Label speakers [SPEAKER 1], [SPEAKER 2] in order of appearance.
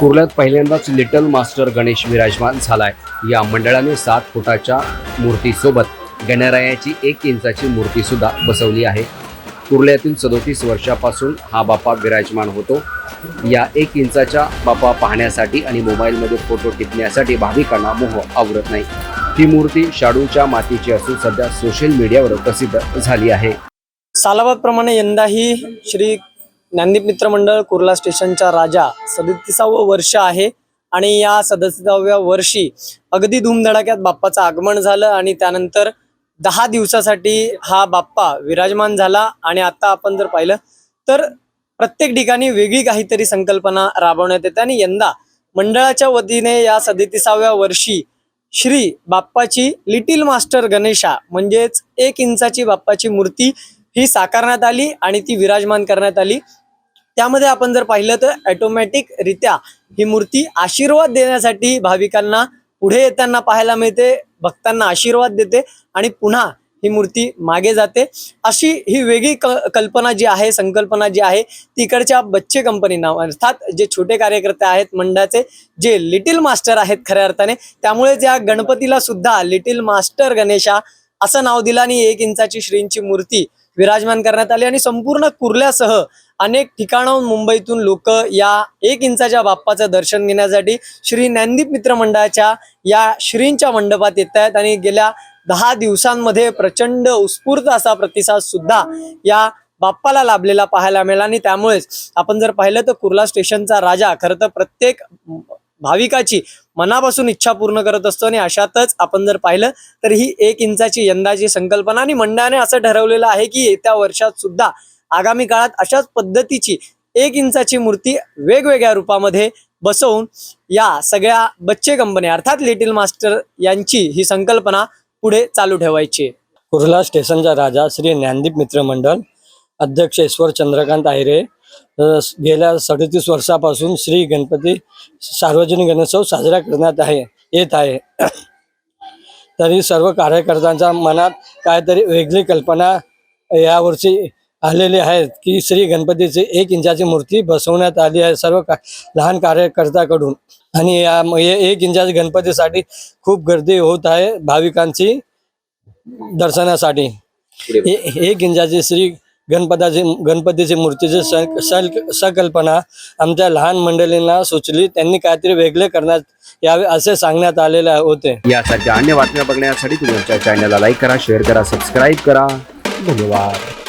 [SPEAKER 1] कुर्ल्यात पहिल्यांदाच little master Ganesh विराजमान झालाय. या मंडळाने सात फुटाच्या मूर्तीसोबत गणरायाची एक इंचाची मूर्तीसुद्धा बसवली आहे. कुर्ल्यातील सदोतीस वर्षापासून हा बाप्पा विराजमान होतो. या एक इंचाच्या बापा पाहण्यासाठी आणि मोबाईलमध्ये फोटो टिपण्यासाठी भाविकांना मोह आवरत नाही. ही मूर्ती शाडूच्या मातीची असून सध्या सोशल मीडियावर प्रसिद्ध झाली आहे.
[SPEAKER 2] सालाबादप्रमाणे यंदाही श्री ज्ञानदीप मित्रमंडळ कुर्ला स्टेशनचा राजा सदतीसावं वर्ष आहे. आणि या सदतीसाव्या वर्षी अगदी धूमधडाक्यात बाप्पाचं आगमन झालं आणि त्यानंतर दहा दिवसासाठी हा बाप्पा विराजमान झाला. आणि आता आपण जर पाहिलं तर प्रत्येक ठिकाणी वेगळी काहीतरी संकल्पना राबवण्यात येते. आणि यंदा मंडळाच्या वतीने या सदतीसाव्या वर्षी श्री बाप्पाची लिटिल मास्टर गणेशा म्हणजेच एक इंचाची बाप्पाची मूर्ती ही साकारण्यात आली आणि ती विराजमान करण्यात आली. त्यामध्ये आपण जर पाहिलं तर ऑटोमॅटिक रित्या ही मूर्ती आशीर्वाद देण्यासाठी भाविकांना पुढे येताना पाहायला मिळते भक्तांना आशीर्वाद देते आणि पुन्हा ही मूर्ती मागे जाते. अशी ही वेगळी क- कल्पना जी आहे संकल्पना जी आहे तिकडच्या बच्चे कंपनीना अर्थात जे छोटे कार्यकर्ते आहेत मंडळाचे जे लिटिल मास्टर आहेत खऱ्या अर्थाने त्यामुळेच या गणपतीला सुद्धा लिटिल मास्टर गणेशा असं नाव दिलं आणि एक इंचाची श्रींची मूर्ती विराजमान करण्यात आली आणि संपूर्ण कुर्ल्यासह अनेक ठिकाणाहून मुंबईतून लोक या एक इंचाच्या बाप्पाचं दर्शन घेण्यासाठी श्री ज्ञानदीप मित्र मंडळाच्या या श्रींच्या मंडपात येत आहेत आणि गेल्या दहा दिवसांमध्ये प्रचंड उत्स्फूर्त असा प्रतिसाद सुद्धा या बाप्पाला लाभलेला पाहायला मिळाला. आणि त्यामुळेच आपण जर पाहिलं तर कुर्ला स्टेशनचा राजा खरं तर प्रत्येक भाविकाची मनापासून इच्छा पूर्ण करत असतो आणि अशातच आपण जर पाहिलं तर ही एक इंचाची यंदाची संकल्पना आणि मंडळाने असं ठरवलेलं आहे की येत्या वर्षात सुद्धा आगामी काळात अशाच पद्धतीची एक इंचाची मूर्ती वेगवेगळ्या रूपामध्ये बसवून या सगळ्या बच्चे कंपन्या अर्थात लिटिल मास्टर यांची ही संकल्पना पुढे चालू ठेवायची.
[SPEAKER 3] कुर्ला स्टेशनचा राजा श्री ज्ञानदीप मित्र मंडळ अध्यक्ष ईश्वर चंद्रकांत आहिरे गेल्या सदतीस वर्षापासून श्री गणपती सार्वजनिक गणेशोत्सव साजरा करण्यात आहे येत आहे. तरी सर्व कार्यकर्त्यांच्या मनात काहीतरी वेगळी कल्पना यावर्षी आलेली आहे की श्री गणपतीची एक इंचाची मूर्ती बसवण्यात आली आहे सर्व का लहान कार्यकर्त्याकडून. आणि या एक इंचाच्या गणपतीसाठी खूप गर्दी होत आहे भाविकांची दर्शनासाठी. एक इंचाची श्री गणपताची गणपतीची मूर्तीची संकल्पना आमच्या लहान मंडळींना सुचली. त्यांनी काहीतरी वेगळे करण्यात यावे असे सांगण्यात आलेले होते.
[SPEAKER 1] यासारख्या अन्य बातम्या बघण्यासाठी तुम्ही आमच्या चॅनलला लाईक करा शेअर करा सबस्क्राईब करा. धन्यवाद.